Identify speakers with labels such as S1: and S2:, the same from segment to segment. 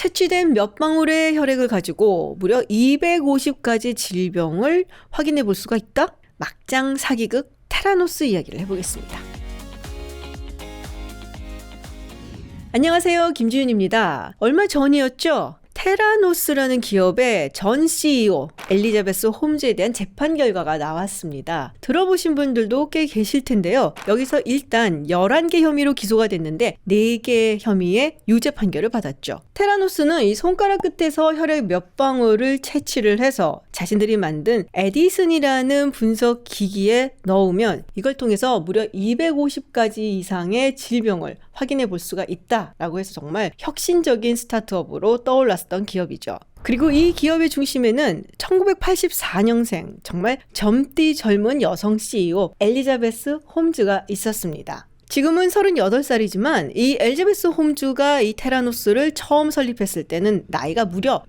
S1: 채취된 몇 방울의 혈액을 가지고 무려 250가지 질병을 확인해 볼 수가 있다? 막장 사기극 테라노스 이야기를 해보겠습니다. 안녕하세요. 김지윤입니다. 얼마 전이었죠? 테라노스라는 기업의 전 CEO 엘리자베스 홈즈에 대한 재판 결과가 나왔습니다. 들어보신 분들도 꽤 계실 텐데요. 여기서 일단 11개 혐의로 기소가 됐는데 4개 혐의의 유죄 판결을 받았죠. 테라노스는 이 손가락 끝에서 혈액 몇 방울을 채취를 해서 자신들이 만든 에디슨이라는 분석 기기에 넣으면 이걸 통해서 무려 250가지 이상의 질병을 확인해 볼 수가 있다라고 해서 정말 혁신적인 스타트업으로 떠올랐던 기업이죠. 그리고 이 기업의 중심에는 1984년생 정말 젊디 젊은 여성 CEO 엘리자베스 홈즈가 있었습니다. 지금은 38살이지만 이 엘리자베스 홈즈가 이 테라노스를 처음 설립했을 때는 나이가 무려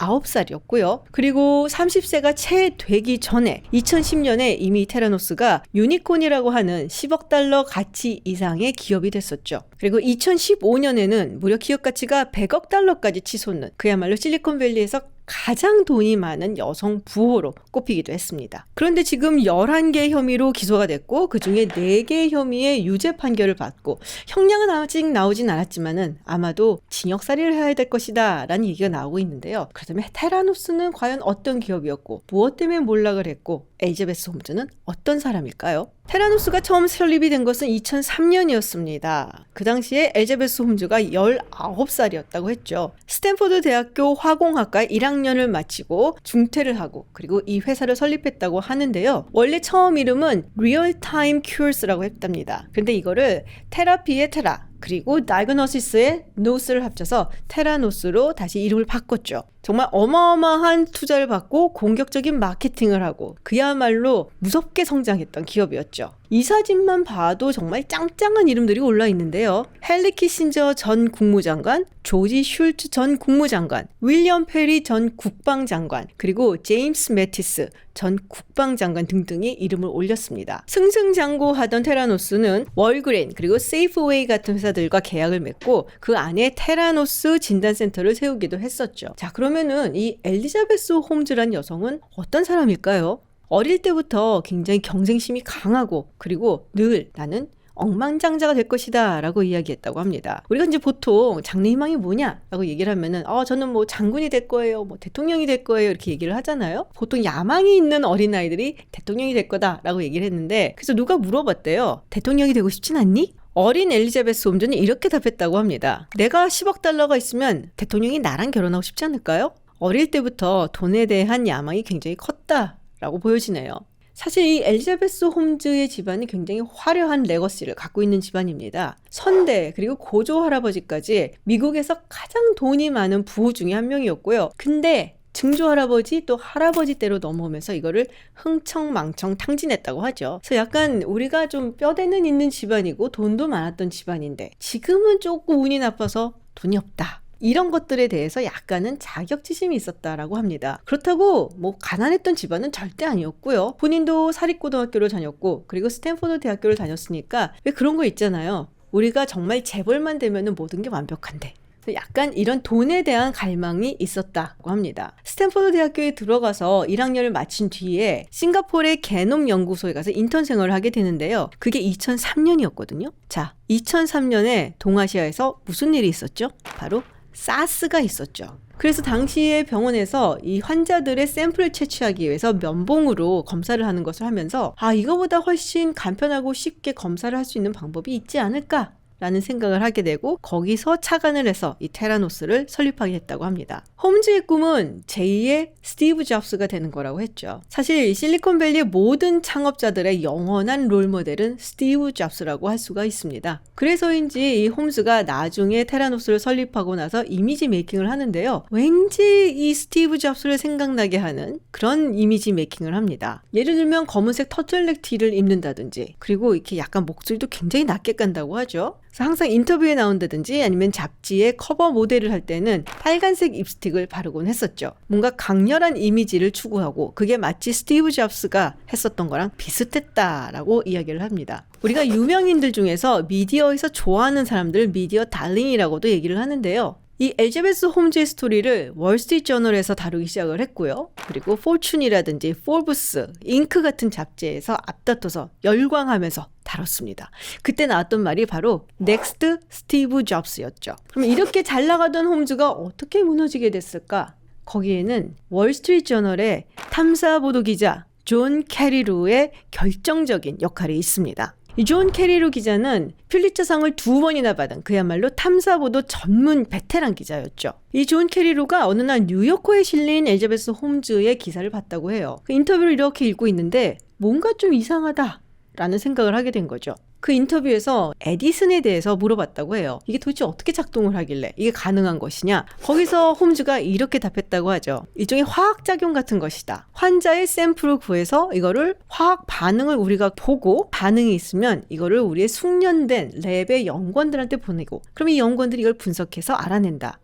S1: 19살이었고요. 그리고 30세가 채 되기 전에 2010년에 이미 테라노스가 유니콘이라고 하는 10억 달러 가치 이상의 기업이 됐었죠. 그리고 2015년에는 무려 기업 가치가 100억 달러까지 치솟는 그야말로 실리콘밸리에서 가장 돈이 많은 여성 부호로 꼽히기도 했습니다. 그런데 지금 11개 혐의로 기소가 됐고 그 중에 4개 혐의의 유죄 판결을 받고 형량은 아직 나오진 않았지만은 아마도 징역살이를 해야 될 것이다 라는 얘기가 나오고 있는데요. 그렇다면 테라노스는 과연 어떤 기업이었고 무엇 때문에 몰락을 했고 에이제베스 홈즈는 어떤 사람일까요? 테라노스가 처음 설립이 된 것은 2003년이었습니다. 그 당시에 엘제베스 홈즈가 19살이었다고 했죠. 스탠포드 대학교 화공학과 1학년 을 마치고 중퇴를 하고 그리고 이 회사를 설립했다고 하는데요. 원래 처음 이름은 리얼타임 큐어스라고 했답니다. 근데 이거를 테라피의 테라 그리고 다이그노시스의 노스를 합쳐서 테라노스로 다시 이름을 바꿨죠. 정말 어마어마한 투자를 받고 공격적인 마케팅을 하고 그야말로 무섭게 성장했던 기업이었죠. 이 사진만 봐도 정말 짱짱한 이름들이 올라 있는데요. 헨리 키신저 전 국무장관, 조지 슐츠 전 국무장관, 윌리엄 페리 전 국방장관, 그리고 제임스 매티스 전 국방장관 등등이 이름을 올렸습니다. 승승장구하던 테라노스는 월그레인 그리고 세이프웨이 같은 회사들과 계약을 맺고 그 안에 테라노스 진단센터를 세우기도 했었죠. 자, 그 러면은 이 엘리자베스 홈즈란 여성은 어떤 사람일까요? 어릴 때부터 굉장히 경쟁심이 강하고 그리고 늘 나는 억만장자가 될 것이다 라고 이야기했다고 합니다. 우리가 이제 보통 장래 희망이 뭐냐 라고 얘기를 하면은 어 저는 뭐 장군이 될 거예요 뭐 대통령이 될 거예요 이렇게 얘기를 하잖아요. 보통 야망이 있는 어린아이들이 대통령이 될 거다 라고 얘기를 했는데 그래서 누가 물어봤대요. 대통령이 되고 싶진 않니? 어린 엘리자베스 홈즈는 이렇게 답했다고 합니다. 내가 10억 달러가 있으면 대통령이 나랑 결혼하고 싶지 않을까요? 어릴 때부터 돈에 대한 야망이 굉장히 컸다. 라고 보여지네요. 사실 이 엘리자베스 홈즈의 집안이 굉장히 화려한 레거시를 갖고 있는 집안입니다. 선대 그리고 고조 할아버지까지 미국에서 가장 돈이 많은 부호 중에 한 명이었고요. 근데 증조 할아버지 또 할아버지 때로 넘어오면서 이거를 흥청망청 탕진했다고 하죠. 그래서 약간 우리가 좀 뼈대는 있는 집안이고 돈도 많았던 집안인데 지금은 조금 운이 나빠서 돈이 없다. 이런 것들에 대해서 약간은 자격지심이 있었다라고 합니다. 그렇다고 뭐 가난했던 집안은 절대 아니었고요. 본인도 사립고등학교를 다녔고 그리고 스탠포드 대학교를 다녔으니까 왜 그런 거 있잖아요. 우리가 정말 재벌만 되면 모든 게 완벽한데 약간 이런 돈에 대한 갈망이 있었다고 합니다. 스탠포드 대학교에 들어가서 1학년을 마친 뒤에 싱가포르의 개놈 연구소에 가서 인턴 생활을 하게 되는데요. 그게 2003년이었거든요. 자, 2003년에 동아시아에서 무슨 일이 있었죠? 바로 사스가 있었죠. 그래서 당시에 병원에서 이 환자들의 샘플을 채취하기 위해서 면봉으로 검사를 하는 것을 하면서 아, 이거보다 훨씬 간편하고 쉽게 검사를 할 수 있는 방법이 있지 않을까 라는 생각을 하게 되고 거기서 착안을 해서 이 테라노스를 설립하게 했다고 합니다. 홈즈의 꿈은 제2의 스티브 잡스가 되는 거라고 했죠. 사실 실리콘밸리의 모든 창업자들의 영원한 롤모델은 스티브 잡스라고 할 수가 있습니다. 그래서인지 이 홈즈가 나중에 테라노스를 설립하고 나서 이미지 메이킹을 하는데요. 왠지 이 스티브 잡스를 생각나게 하는 그런 이미지 메이킹을 합니다. 예를 들면 검은색 터틀넥 티를 입는다든지 그리고 이렇게 약간 목소리도 굉장히 낮게 깐다고 하죠. 그래서 항상 인터뷰에 나온다든지 아니면 잡지의 커버 모델을 할 때는 빨간색 립스틱을 바르곤 했었죠. 뭔가 강렬한 이미지를 추구하고 그게 마치 스티브 잡스가 했었던 거랑 비슷했다라고 이야기를 합니다. 우리가 유명인들 중에서 미디어에서 좋아하는 사람들 미디어 달링이라고도 얘기를 하는데요. 이 엘자베스 홈즈의 스토리를 월스트리트 저널에서 다루기 시작을 했고요. 그리고 포춘이라든지 포브스, 잉크 같은 잡지에서 앞다퉈서 열광하면서 다뤘습니다. 그때 나왔던 말이 바로 넥스트 스티브 잡스였죠. 그럼 이렇게 잘 나가던 홈즈가 어떻게 무너지게 됐을까? 거기에는 월스트리트 저널의 탐사 보도 기자 존 캐리루의 결정적인 역할이 있습니다. 이존 캐리루 기자는 필리처상을 두 번이나 받은 그야말로 탐사보도 전문 베테랑 기자였죠. 이 존 캐리루가 어느 날 뉴요커에 실린 엘자베스 홈즈의 기사를 봤다고 해요. 그 인터뷰를 이렇게 읽고 있는데 뭔가 좀 이상하다. 라는 생각을 하게 된 거죠. 그 인터뷰에서 에디슨에 대해서 물어봤다고 해요. 이게 도대체 어떻게 작동을 하길래 이게 가능한 것이냐? 거기서 홈즈가 이렇게 답했다고 하죠. 일종의 화학작용 같은 것이다. 환자의 샘플을 구해서 이거를 화학 반응을 우리가 보고 반응이 있으면 이거를 우리의 숙련된 랩의 연구원들한테 보내고 그럼 이 연구원들이 이걸 분석해서 알아낸다.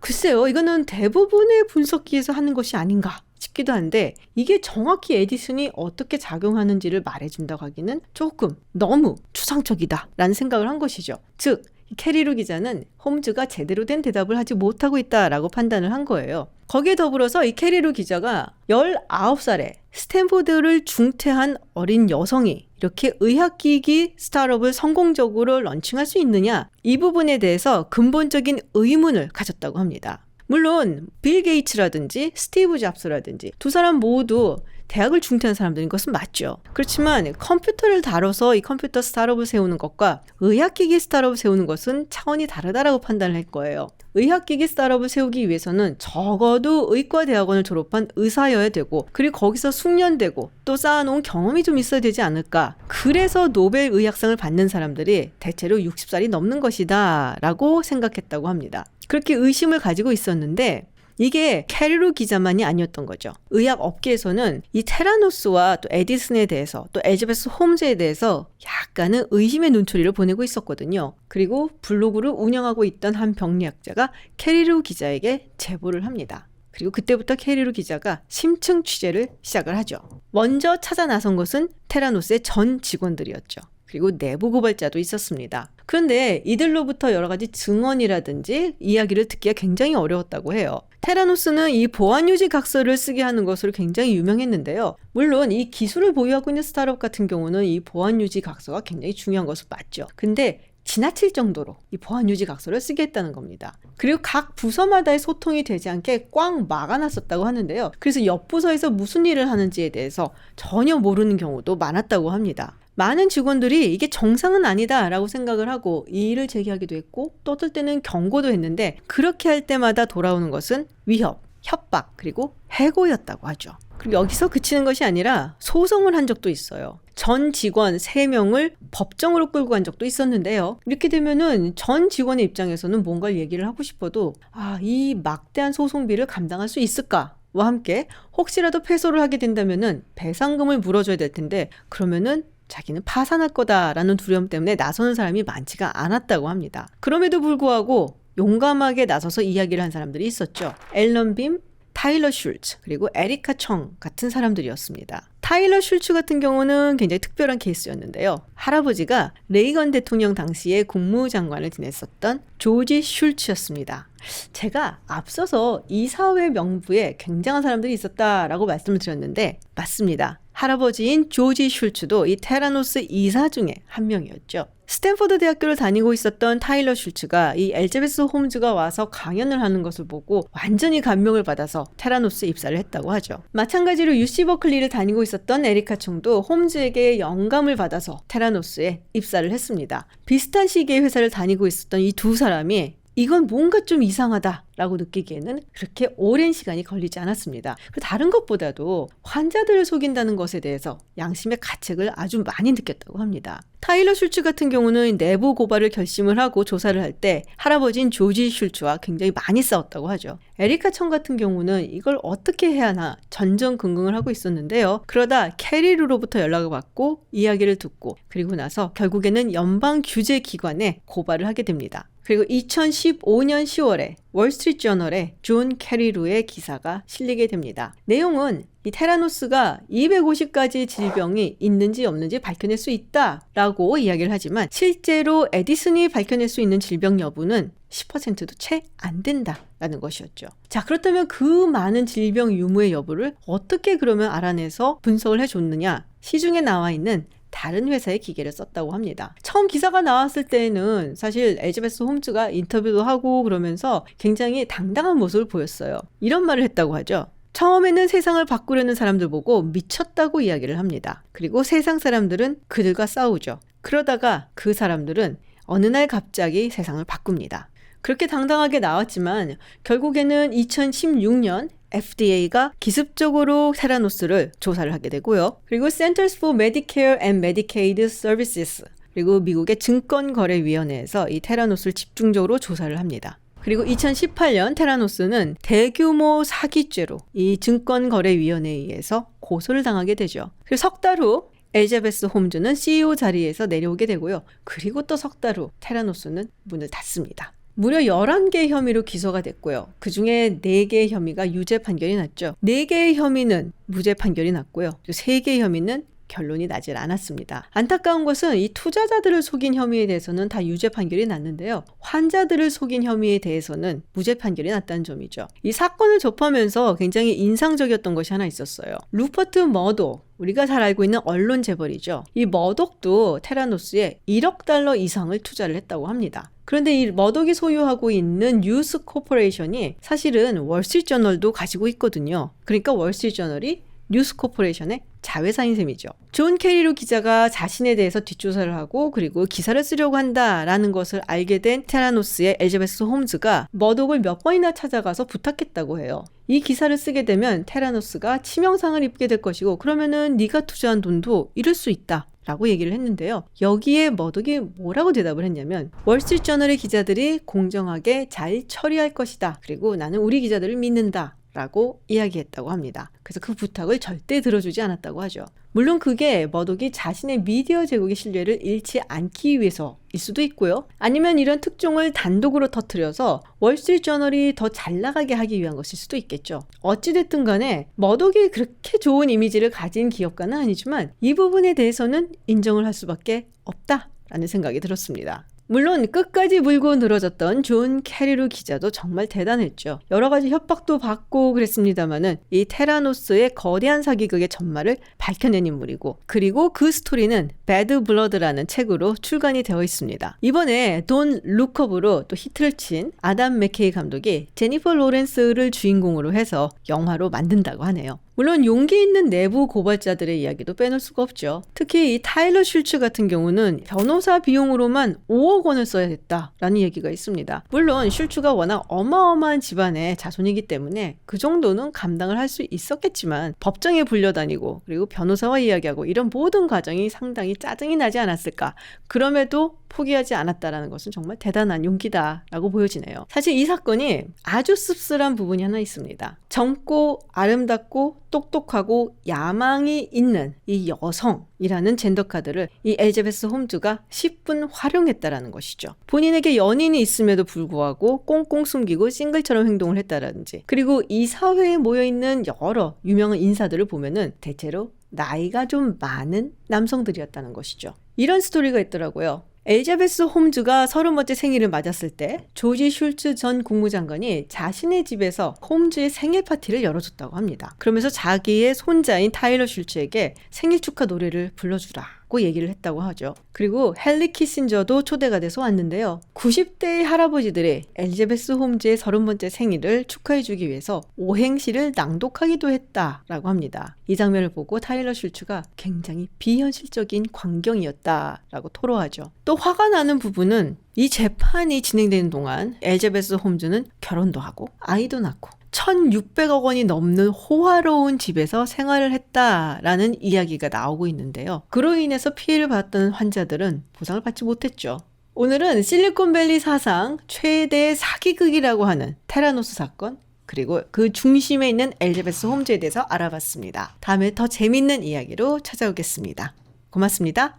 S1: 글쎄요, 이거는 대부분의 분석기에서 하는 것이 아닌가 싶기도 한데 이게 정확히 에디슨이 어떻게 작용하는지를 말해준다고 하기는 조금 너무 추상적이다 라는 생각을 한 것이죠. 즉, 캐리루 기자는 홈즈가 제대로 된 대답을 하지 못하고 있다라고 판단을 한 거예요. 거기에 더불어서 이 캐리루 기자가 19살에 스탠포드를 중퇴한 어린 여성이 이렇게 의학기기 스타트업을 성공적으로 런칭할 수 있느냐 이 부분에 대해서 근본적인 의문을 가졌다고 합니다. 물론 빌 게이츠라든지 스티브 잡스라든지 두 사람 모두 대학을 중퇴한 사람들인 것은 맞죠. 그렇지만 컴퓨터를 다뤄서 이 컴퓨터 스타트업을 세우는 것과 의학기기 스타트업을 세우는 것은 차원이 다르다라고 판단을 할 거예요. 의학기기 스타트업을 세우기 위해서는 적어도 의과대학원을 졸업한 의사여야 되고 그리고 거기서 숙련되고 또 쌓아놓은 경험이 좀 있어야 되지 않을까. 그래서 노벨 의학상을 받는 사람들이 대체로 60살이 넘는 것이다 라고 생각했다고 합니다. 그렇게 의심을 가지고 있었는데 이게 캐리루 기자만이 아니었던 거죠. 의학 업계에서는 이 테라노스와 또 에디슨에 대해서 또 엘자베스 홈즈에 대해서 약간은 의심의 눈초리를 보내고 있었거든요. 그리고 블로그를 운영하고 있던 한 병리학자가 캐리루 기자에게 제보를 합니다. 그리고 그때부터 캐리루 기자가 심층 취재를 시작을 하죠. 먼저 찾아 나선 것은 테라노스의 전 직원들이었죠. 그리고 내부 고발자도 있었습니다. 그런데 이들로부터 여러 가지 증언이라든지 이야기를 듣기가 굉장히 어려웠다고 해요. 테라노스는 이 보안 유지 각서를 쓰게 하는 것으로 굉장히 유명했는데요. 물론 이 기술을 보유하고 있는 스타트업 같은 경우는 이 보안 유지 각서가 굉장히 중요한 것은 맞죠. 근데 지나칠 정도로 이 보안 유지 각서를 쓰게 했다는 겁니다. 그리고 각 부서마다의 소통이 되지 않게 꽉 막아놨었다고 하는데요. 그래서 옆 부서에서 무슨 일을 하는지에 대해서 전혀 모르는 경우도 많았다고 합니다. 많은 직원들이 이게 정상은 아니다라고 생각을 하고 이의를 제기하기도 했고 또 어떨 때는 경고도 했는데 그렇게 할 때마다 돌아오는 것은 위협, 협박 그리고 해고였다고 하죠. 그리고 여기서 그치는 것이 아니라 소송을 한 적도 있어요. 전 직원 3명을 법정으로 끌고 간 적도 있었는데요. 이렇게 되면은 전 직원의 입장에서는 뭔가 얘기를 하고 싶어도 아, 이 막대한 소송비를 감당할 수 있을까? 와 함께 혹시라도 패소를 하게 된다면은 배상금을 물어줘야 될 텐데 그러면은 자기는 파산할 거다라는 두려움 때문에 나서는 사람이 많지가 않았다고 합니다. 그럼에도 불구하고 용감하게 나서서 이야기를 한 사람들이 있었죠. 앨런 빔, 타일러 슐츠, 그리고 에리카 청 같은 사람들이었습니다. 타일러 슐츠 같은 경우는 굉장히 특별한 케이스였는데요. 할아버지가 레이건 대통령 당시에 국무장관을 지냈었던 조지 슐츠였습니다. 제가 앞서서 이 사회 명부에 굉장한 사람들이 있었다라고 말씀을 드렸는데 맞습니다. 할아버지인 조지 슐츠도 이 테라노스 이사 중에 한 명이었죠. 스탠퍼드 대학교를 다니고 있었던 타일러 슐츠가 이 엘자베스 홈즈가 와서 강연을 하는 것을 보고 완전히 감명을 받아서 테라노스에 입사를 했다고 하죠. 마찬가지로 UC 버클리를 다니고 있었던 에리카 총도 홈즈에게 영감을 받아서 테라노스에 입사를 했습니다. 비슷한 시기에 회사를 다니고 있었던 이 두 사람이 이건 뭔가 좀 이상하다라고 느끼기에는 그렇게 오랜 시간이 걸리지 않았습니다. 다른 것보다도 환자들을 속인다는 것에 대해서 양심의 가책을 아주 많이 느꼈다고 합니다. 타일러 슐츠 같은 경우는 내부 고발을 결심을 하고 조사를 할 때 할아버지인 조지 슐츠와 굉장히 많이 싸웠다고 하죠. 에리카 청 같은 경우는 이걸 어떻게 해야 하나 전전긍긍을 하고 있었는데요. 그러다 캐리루로부터 연락을 받고 이야기를 듣고 그리고 나서 결국에는 연방 규제 기관에 고발을 하게 됩니다. 그리고 2015년 10월에 월스트리트 저널에 존 캐리루의 기사가 실리게 됩니다. 내용은 이 테라노스가 250가지 질병이 있는지 없는지 밝혀낼 수 있다라고 이야기를 하지만 실제로 에디슨이 밝혀낼 수 있는 질병 여부는 10%도 채 안 된다라는 것이었죠. 자, 그렇다면 그 많은 질병 유무의 여부를 어떻게 그러면 알아내서 분석을 해줬느냐? 시중에 나와 있는 다른 회사의 기계를 썼다고 합니다. 처음 기사가 나왔을 때는 사실 엘즈베스 홈즈가 인터뷰도 하고 그러면서 굉장히 당당한 모습을 보였어요. 이런 말을 했다고 하죠. 처음에는 세상을 바꾸려는 사람들 보고 미쳤다고 이야기를 합니다. 그리고 세상 사람들은 그들과 싸우죠. 그러다가 그 사람들은 어느 날 갑자기 세상을 바꿉니다. 그렇게 당당하게 나왔지만 결국에는 2016년 FDA가 기습적으로 테라노스를 조사를 하게 되고요. 그리고 Centers for Medicare and Medicaid Services 그리고 미국의 증권거래위원회에서 이 테라노스를 집중적으로 조사를 합니다. 그리고 2018년 테라노스는 대규모 사기죄로 이 증권거래위원회에 의해서 고소를 당하게 되죠. 그리고 석 달 후 엘자베스 홈즈는 CEO 자리에서 내려오게 되고요. 그리고 또 석 달 후 테라노스는 문을 닫습니다. 무려 11개 혐의로 기소가 됐고요. 그 중에 4개의 혐의가 유죄 판결이 났죠. 4개의 혐의는 무죄 판결이 났고요. 3개의 혐의는 결론이 나질 않았습니다. 안타까운 것은 이 투자자들을 속인 혐의에 대해서는 다 유죄 판결이 났는데요. 환자들을 속인 혐의에 대해서는 무죄 판결이 났다는 점이죠. 이 사건을 접하면서 굉장히 인상적이었던 것이 하나 있었어요. 루퍼트 머도 우리가 잘 알고 있는 언론 재벌이죠. 이 머독도 테라노스에 1억 달러 이상을 투자를 했다고 합니다. 그런데 이 머독이 소유하고 있는 뉴스 코퍼레이션이 사실은 월스트리트저널도 가지고 있거든요. 그러니까 월스트리트저널이 뉴스 코퍼레이션의 자회사인 셈이죠. 존 캐리로 기자가 자신에 대해서 뒷조사를 하고 그리고 기사를 쓰려고 한다라는 것을 알게 된 테라노스의 엘자베스 홈즈가 머독을 몇 번이나 찾아가서 부탁했다고 해요. 이 기사를 쓰게 되면 테라노스가 치명상을 입게 될 것이고 그러면은 네가 투자한 돈도 잃을 수 있다. 라고 얘기를 했는데요. 여기에 머독이 뭐라고 대답을 했냐면 월스트리트저널의 기자들이 공정하게 잘 처리할 것이다. 그리고 나는 우리 기자들을 믿는다. 라고 이야기했다고 합니다. 그래서 그 부탁을 절대 들어주지 않았다고 하죠. 물론 그게 머독이 자신의 미디어 제국의 신뢰를 잃지 않기 위해서일 수도 있고요. 아니면 이런 특종을 단독으로 터트려서 월스트리트저널이 더 잘 나가게 하기 위한 것일 수도 있겠죠. 어찌됐든 간에 머독이 그렇게 좋은 이미지를 가진 기업가는 아니지만 이 부분에 대해서는 인정을 할 수밖에 없다 라는 생각이 들었습니다. 물론 끝까지 물고 늘어졌던 존 캐리루 기자도 정말 대단했죠. 여러 가지 협박도 받고 그랬습니다마는 이 테라노스의 거대한 사기극의 전말을 밝혀낸 인물이고 그리고 그 스토리는 배드 블러드라는 책으로 출간이 되어 있습니다. 이번에 돈 루컵으로 또 히트를 친 아담 맥케이 감독이 제니퍼 로렌스를 주인공으로 해서 영화로 만든다고 하네요. 물론 용기 있는 내부 고발자들의 이야기도 빼놓을 수가 없죠. 특히 이 타일러 슐츠 같은 경우는 변호사 비용으로만 5억 원을 써야 됐다라는 얘기가 있습니다. 물론 슐츠가 워낙 어마어마한 집안의 자손이기 때문에 그 정도는 감당을 할 수 있었겠지만 법정에 불려다니고 그리고 변호사와 이야기하고 이런 모든 과정이 상당히 짜증이 나지 않았을까. 그럼에도 포기하지 않았다라는 것은 정말 대단한 용기다라고 보여지네요. 사실 이 사건이 아주 씁쓸한 부분이 하나 있습니다. 젊고 아름답고 똑똑하고 야망이 있는 이 여성이라는 젠더 카드를 이 엘제베스 홈즈가 10분 활용했다라는 것이죠. 본인에게 연인이 있음에도 불구하고 꽁꽁 숨기고 싱글처럼 행동을 했다라든지 그리고 이 사회에 모여 있는 여러 유명한 인사들을 보면은 대체로 나이가 좀 많은 남성들이었다는 것이죠. 이런 스토리가 있더라고요. 엘자베스 홈즈가 서른 번째 생일을 맞았을 때 조지 슐츠 전 국무장관이 자신의 집에서 홈즈의 생일 파티를 열어줬다고 합니다. 그러면서 자기의 손자인 타일러 슐츠에게 생일 축하 노래를 불러주라. 고 얘기를 했다고 하죠. 그리고 헨리 키신저도 초대가 돼서 왔는데요. 90대의 할아버지들이 엘리자베스 홈즈의 30번째 생일을 축하해주기 위해서 오행시를 낭독하기도 했다라고 합니다. 이 장면을 보고 타일러 슐츠가 굉장히 비현실적인 광경이었다라고 토로하죠. 또 화가 나는 부분은 이 재판이 진행되는 동안 엘자베스 홈즈는 결혼도 하고 아이도 낳고 1,600억 원이 넘는 호화로운 집에서 생활을 했다라는 이야기가 나오고 있는데요. 그로 인해서 피해를 받던 환자들은 보상을 받지 못했죠. 오늘은 실리콘밸리 사상 최대 사기극이라고 하는 테라노스 사건, 그리고 그 중심에 있는 엘자베스 홈즈에 대해서 알아봤습니다. 다음에 더 재밌는 이야기로 찾아오겠습니다. 고맙습니다.